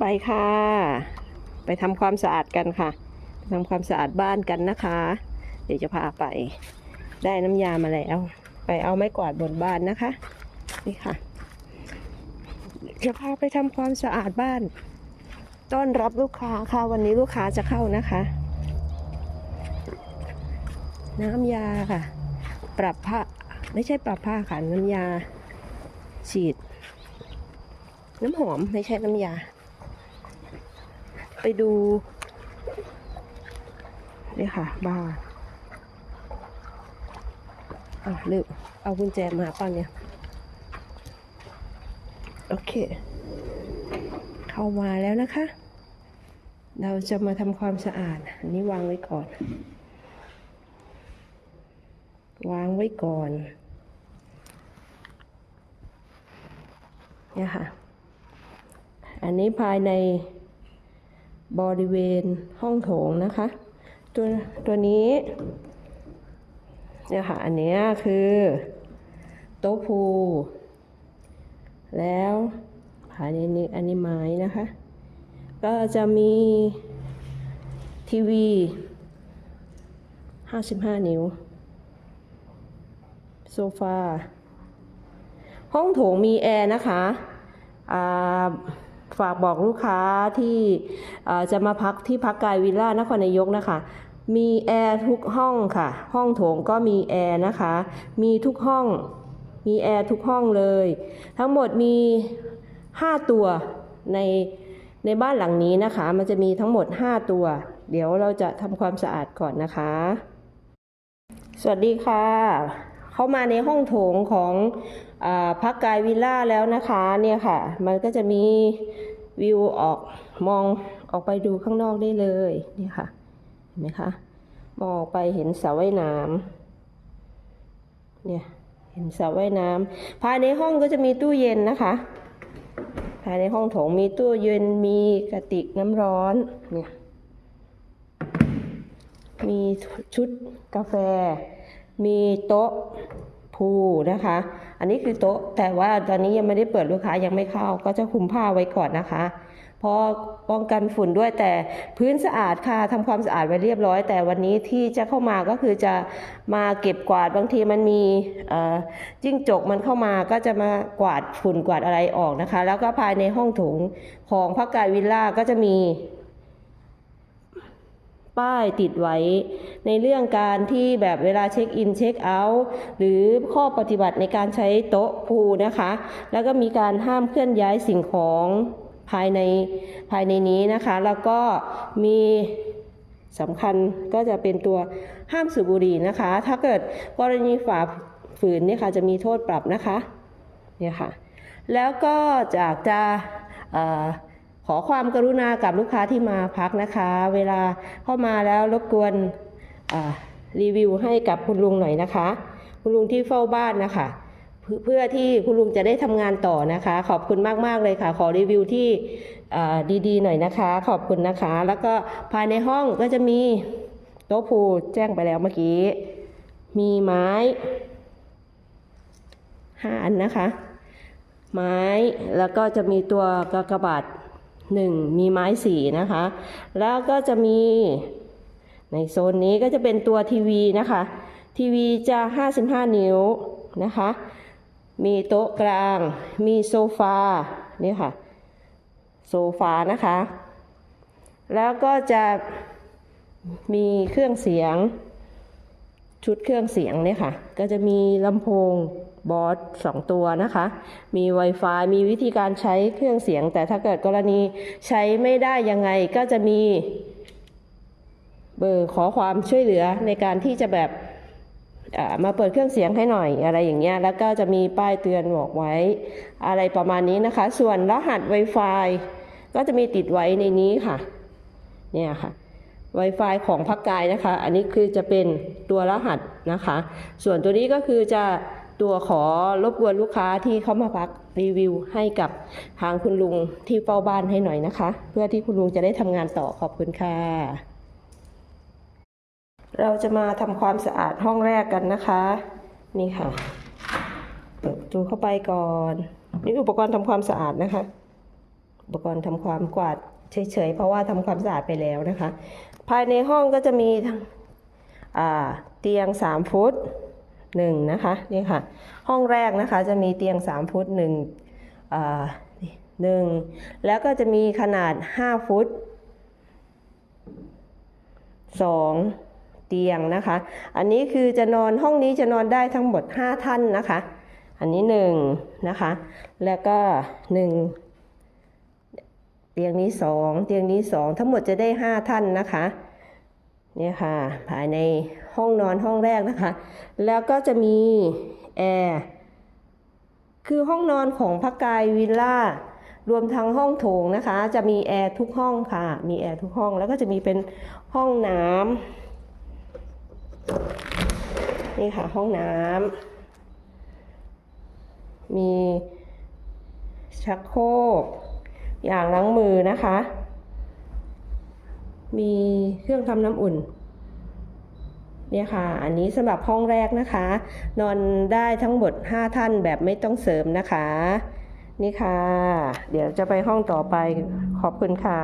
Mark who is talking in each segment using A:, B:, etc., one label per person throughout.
A: ไปค่ะ ไปทำความสะอาดกันค่ะทำความสะอาดบ้านกันนะคะ เดี๋ยวจะพาไป ได้น้ำยามาแล้ว ไปเอาไม้กวาดบนบ้านนะคะ นี่ค่ะ จะพาไปทำความสะอาดบ้าน ต้อนรับลูกค้าค่ะวันนี้ลูกค้าจะเข้านะคะ น้ำยาค่ะ ปรับผ้าไม่ใช่ปรับผ้าค่ะน้ำยาฉีด น้ำหอมไม่ใช่น้ำยา ไปดูนี่ค่ะ บ้านอะลืมเอากุญแจมาป่ะเนี่ย โอเค เข้ามาแล้วนะคะ เราจะมาทำความสะอาด อันนี้วางไว้ก่อน วางไว้ก่อน เนี่ยค่ะ อันนี้ภายใน บริเวณห้องโถงนะคะ ตัวตัวนี้เนี่ยค่ะ อันนี้คือโต๊ะพูแล้วภายในนี้อันนี้ไม้นะคะ ก็จะมีทีวี 55 นิ้ว โซฟา ห้องโถงมีแอร์นะคะอ่า ฝากบอกลูกค้าที่จะมาพักที่พักกายวิลล่านครนายกนะคะ มีแอร์ทุกห้องค่ะ ห้องโถงก็มีแอร์นะคะ มีทุกห้อง มีแอร์ทุกห้องเลย ทั้งหมดมี 5 ตัวในในบ้านหลังนี้นะคะ มันจะมีทั้งหมด 5 ตัว เดี๋ยวเราจะทำความสะอาดก่อนนะคะ สวัสดีค่ะ เข้ามาในห้องโถงของอพักกายวิลล่าแล้วนะคะเนี่ยค่ะ มันก็จะมีวิวออกมองออกไปดูข้างนอกได้เลยเนี่ยค่ะเห็นไหมคะมองออกไปเห็นสระว่ายน้ำเนี่ยเห็นสระว่ายน้ำภายในห้องก็จะมีตู้เย็นนะคะ ภายในห้องโถงมีตู้เย็นมีกระติกน้ำร้อนเนี่ยมีชุดกาแฟ มีโต๊ะพูนะคะ อันนี้คือโต๊ะแต่ว่าตอนนี้ยังไม่ได้เปิดลูกค้ายังไม่เข้า ก็จะคลุมผ้าไว้ก่อนนะคะพราะป้องกันฝุ่นด้วยแต่พื้นสะอาดค่ะทำความสะอาดไว้เรียบร้อย แต่วันนี้ที่จะเข้ามาก็คือจะมาเก็บกวาดบางทีมันมีจิ้งจกมันเข้ามาก็จะมากวาดฝุ่นกวาดอะไรออกนะคะ แล้วก็ภายในห้องโถงของพักกายวิลล่าก็จะมี ป้ายติดไว้ ในเรื่องการที่แบบเวลาเช็คอินเช็คเอาท์หรือข้อปฏิบัติในการใช้โต๊ะพูนะคะ แล้วก็มีการห้ามเคลื่อนย้ายสิ่งของภายในภายในนี้นะคะ แล้วก็มีสำคัญก็จะเป็นตัวห้ามสูบบุหรี่นะคะ ถ้าเกิดกรณีฝ่าฝืนเนี่ยค่ะจะมีโทษปรับนะคะเนี่ยค่ะแล้วก็จากจะ ขอความกรุณากับลูกค้าที่มาพักนะคะ เวลาเข้ามาแล้วรบกวนรีวิวให้กับคุณลุงหน่อยนะคะ คุณลุงที่เฝ้าบ้านนะคะ เพื่อที่คุณลุงจะได้ทำงานต่อนะคะ ขอบคุณมากๆเลยค่ะ ขอรีวิวที่ดีๆหน่อยนะคะ ขอบคุณนะคะ แล้วก็ภายในห้องก็จะมีโต๊ะผูแจ้งไปแล้วเมื่อกี้ มีไม้ห้าอันนะคะ ไม้แล้วก็จะมีตัวกระบาด หนึ่งมีไม้สีนะคะ แล้วก็จะมี ในโซนนี้ก็จะเป็นตัวทีวีนะคะ ทีวีจะ 55 นิ้วนะคะ มีโต๊ะกลาง มีโซฟานี่ค่ะ โซฟานะคะ แล้วก็จะมีเครื่องเสียง ชุดเครื่องเสียงเนี่ยค่ะ ก็จะมีลำโพง บอสสองตัวนะคะ มี Wi-Fi มีวิธีการใช้เครื่องเสียง แต่ถ้าเกิดกรณีใช้ไม่ได้ยังไงก็จะมี เบอร์ขอความช่วยเหลือในการที่จะแบบมาเปิดเครื่องเสียงให้หน่อยอะไรอย่างเงี้ย แล้วก็จะมีป้ายเตือนบอกไว้ อะไรประมาณนี้นะคะ ส่วนรหัส Wi-Fi ก็จะมีติดไว้ในนี้ค่ะ เนี่ยค่ะ Wi-Fi ของพักกายนะคะ อันนี้คือจะเป็นตัวรหัสนะคะ ส่วนตัวนี้ก็คือจะ ตัวขอรบกวนลูกค้าที่เขามาพักรีวิวให้กับทางคุณลุงที่เฝ้าบ้านให้หน่อยนะคะ เพื่อที่คุณลุงจะได้ทำงานต่อขอบคุณค่ะ เราจะมาทำความสะอาดห้องแรกกันนะคะ นี่ค่ะเปิดประตูเข้าไปก่อน นี่อุปกรณ์ทำความสะอาดนะคะ อุปกรณ์ทำความกวาดเฉยๆเพราะว่าทำความสะอาดไปแล้วนะคะ ภายในห้องก็จะมีทั้งเตียง 3 ฟุต หนึ่งนะคะนี่ค่ะ ห้องแรกนะคะจะมีเตียง 3 ฟุตหนึ่งหนึ่งแล้วก็จะมีขนาด 5 ฟุต 2 เตียงนะคะ อันนี้คือจะนอนห้องนี้จะนอนได้ทั้งหมด 5 ท่านนะคะ อันนี้1นะคะ แล้วก็ 1 เตียงนี้ 2 เตียงนี้ 2 ทั้งหมดจะได้ 5 ท่านนะคะ เนี่ยค่ะภายในห้องนอนห้องแรกนะคะ แล้วก็จะมีแอร์คือห้องนอนของพักกายวิลล่ารวมทั้งห้องโถงนะคะ จะมีแอร์ทุกห้องค่ะ มีแอร์ทุกห้องแล้วก็จะมีเป็นห้องน้ำนี่ค่ะห้องน้ำมีชักโครกอย่างล้างมือนะคะ มีเครื่องทำน้ำอุ่นเนี่ยค่ะ อันนี้สำหรับห้องแรกนะคะ นอนได้ทั้งหมด 5 ท่านแบบไม่ต้องเสริมนะคะ นี่ค่ะ เดี๋ยวจะไปห้องต่อไปขอบคุณค่ะ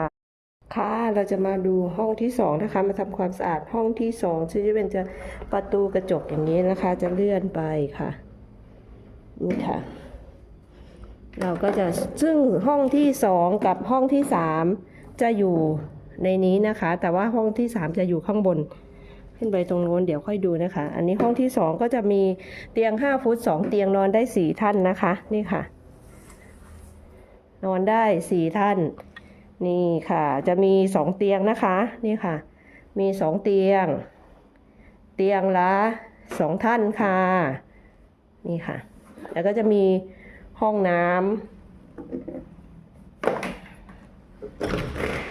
A: ค่ะ เราจะมาดูห้องที่สองนะคะ มาทำความสะอาดห้องที่สองซึ่งจะเป็นจะประตูกระจกอย่างนี้นะคะ จะเลื่อนไปค่ะ นี่ค่ะ เราก็จะซึ่งห้องที่สองกับห้องที่สามจะอยู่ ในนี้นะคะ แต่ว่าห้องที่สามจะอยู่ข้างบน ขึ้นไปตรงโน้นเดี๋ยวค่อยดูนะคะ อันนี้ห้องที่สองก็จะมีเตียงห้าฟุตสองเตียงนอนได้สี่ท่านนะคะ นี่ค่ะ นอนได้สี่ท่าน นี่ค่ะ จะมีสองเตียงนะคะ นี่ค่ะ มีสองเตียง เตียงละสองท่านค่ะ นี่ค่ะ แล้วก็จะมีห้องน้ำ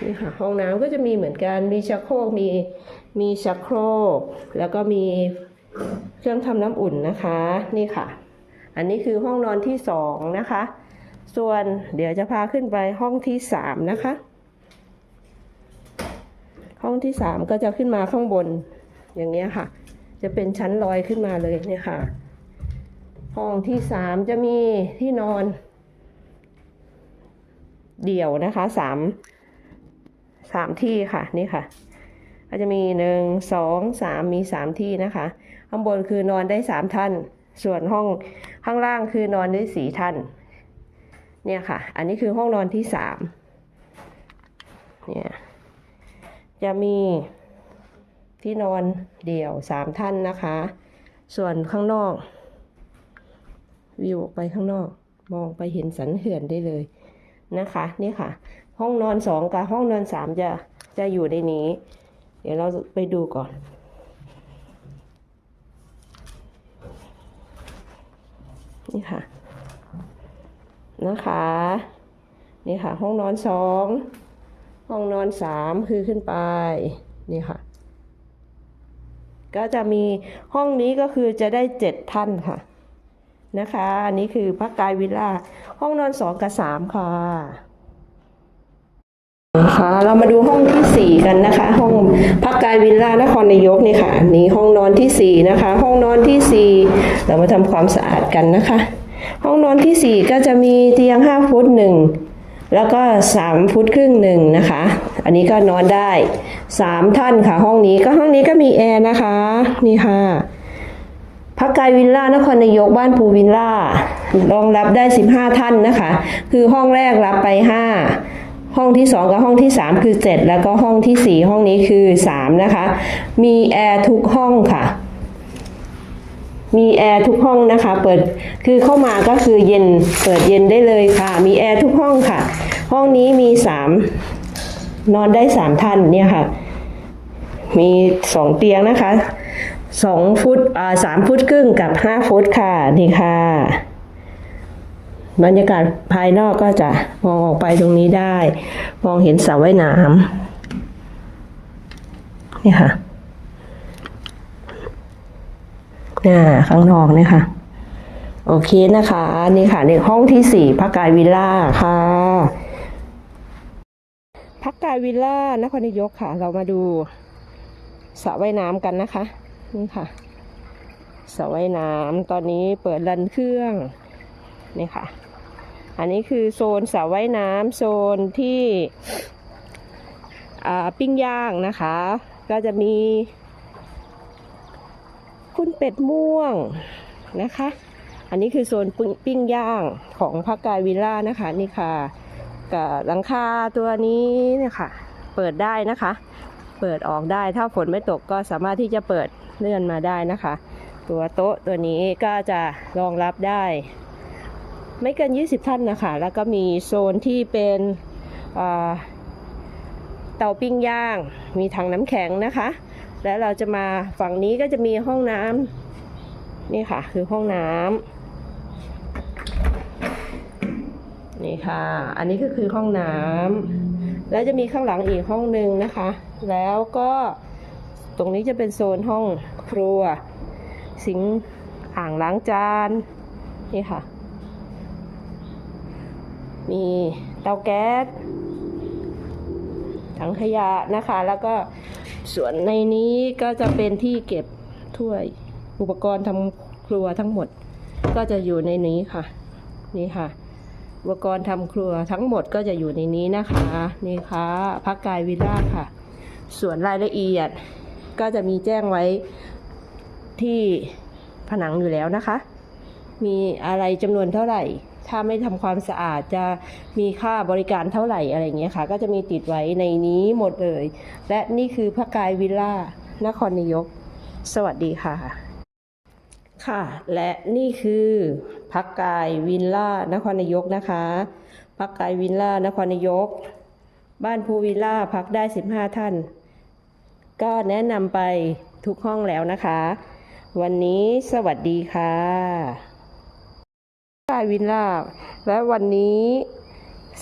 A: นี่ค่ะห้องน้ำก็จะมีเหมือนกันมีชักโครกมีมีชักโครก แล้วก็มีเครื่องทำน้ำอุ่นนะคะนี่ค่ะ อันนี้คือห้องนอนที่สองนะคะ ส่วนเดี๋ยวจะพาขึ้นไปห้องที่สามนะคะ ห้องที่สามก็จะขึ้นมาข้างบนอย่างเนี้ยค่ะ จะเป็นชั้นลอยขึ้นมาเลยเนี่ยค่ะ ห้องที่สามจะมีที่นอน เดี่ยวนะคะสาม สามที่ค่ะนี่ค่ะ ก็จะมีหนึ่งสองสามมีสามที่นะคะ ข้างบนคือนอนได้สามท่าน ส่วนห้องข้างล่างคือนอนได้สี่ท่าน เนี่ยค่ะ อันนี้คือห้องนอนที่สามเนี่ยจะมีที่นอนเดี่ยวสามท่านนะคะ ส่วนข้างนอกวิวออกไปข้างนอก มองไปเห็นสันเขื่อนได้เลย นะคะนี่ค่ะ ห้องนอนสองกับห้องนอนสามจะจะอยู่ในนี้ เดี๋ยวเราไปดูก่อนนี่ค่ะนะคะ นี่ค่ะ ห้องนอนสองห้องนอนสามคือขึ้นไปนี่ค่ะ ก็จะมีห้องนี้ก็คือจะได้เจ็ดท่านค่ะ นะคะ อันนี้คือพักกายวิลล่า ห้องนอนสองกับสามค่ะค่ะเรามาดูห้องที่สี่กันนะคะ ห้องพักกายวิลล่านครนายกนี่ค่ะอันนี้ห้องนอนที่สี่นะคะ ห้องนอนที่สี่เรามาทำความสะอาดกันนะคะ ห้องนอนที่สี่ก็จะมีเตียงห้าฟุตหนึ่งแล้วก็สามฟุตครึ่งหนึ่งนะคะ อันนี้ก็นอนได้สามท่านค่ะ ห้องนี้ก็ห้องนี้ก็มีแอร์นะคะนี่ค่ะ พักกายวิลล่านครนายกบ้านภูวิลล่ารองรับได้ 15 ท่านนะคะ คือห้องแรกรับไป 5 ห้องที่ 2 กับห้องที่ 3 คือ 7 แล้วก็ห้องทีสี่ 4 ห้องนี้คือ 3 นะคะ มีแอร์ทุกห้องค่ะ มีแอร์ทุกห้องนะคะ เปิดคือเข้ามาก็คือเย็นเปิดเย็นได้เลยค่ะ มีแอร์ทุกห้องค่ะ ห้องนี้มี 3 นอนได้ 3 ท่านเนี่ยค่ะ มีสองเตียงนะคะ สองฟุตอ่าสามฟุตครึ่งกับห้าฟุตค่ะนี่ค่ะ บรรยากาศภายนอกก็จะมองออกไปตรงนี้ได้ มองเห็นสระว่ายน้ำนี่ค่ะน่าข้างนอกเนี่ยค่ะ โอเคนะคะ นี่ค่ะในห้องที่สี่พักกายวิลล่าค่ะพักกายวิลล่านครนายกค่ะ เรามาดูสระว่ายน้ำกันนะคะ นี่ค่ะสระว่ายน้ำตอนนี้เปิดรันเครื่องนี่ค่ะ อันนี้คือโซนสระว่ายน้ำโซนที่ปิ้งย่างนะคะ ก็จะมีคุณเป็ดม่วงนะคะ อันนี้คือโซนปปิ้งย่างของพักกายวิลล่านะคะนี่ค่ะกับหลังคาตัวนี้เนี่ยค่ะ เปิดได้นะคะ เปิดออกได้ถ้าฝนไม่ตกก็สามารถที่จะเปิด เลื่อนมาได้นะคะ ตัวโต๊ะตัวนี้ก็จะรองรับได้ ไม่เกิน 20 ท่านนะคะ แล้วก็มีโซนที่เป็นเตาปิ้งย่าง มีถังน้ำแข็งนะคะ แล้วเราจะมาฝั่งนี้ก็จะมีห้องน้ำนี่ค่ะ คือห้องน้ำนี่ค่ะ อันนี้ก็คือห้องน้ำแล้วจะมีข้างหลังอีกห้องหนึ่งนะคะ แล้วก็ ตรงนี้จะเป็นโซนห้องครัว สิงอ่างล้างจาน นี่ค่ะ มีเตาแก๊ส ถังขยะนะคะ แล้วก็ส่วนในนี้ก็จะเป็นที่เก็บถ้วยอุปกรณ์ทำครัวทั้งหมด ก็จะอยู่ในนี้ค่ะ นี่ค่ะ อุปกรณ์ทำครัวทั้งหมดก็จะอยู่ในนี้นะคะ นี่ค่ะพักกายวิลล่าค่ะ ส่วนรายละเอียด ก็จะมีแจ้งไว้ที่ผนังอยู่แล้วนะคะ มีอะไรจำนวนเท่าไหร่ ถ้าไม่ทำความสะอาดจะมีค่าบริการเท่าไหร่อะไรอย่างเงี้ยค่ะ ก็จะมีติดไว้ในนี้หมดเลย และนี่คือพระกายวิลล่านครนายก สวัสดีค่ะ ค่ะ และนี่คือพักกายวิลล่านครนายกนะคะพักกายวิลล่านครนายก บ้านภูวิลล่าพักได้ 15 ท่าน ก็แนะนำไปทุกห้องแล้วนะคะ วันนี้สวัสดีค่ะกายวินล่าและวันนี้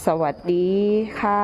A: สวัสดีค่ะ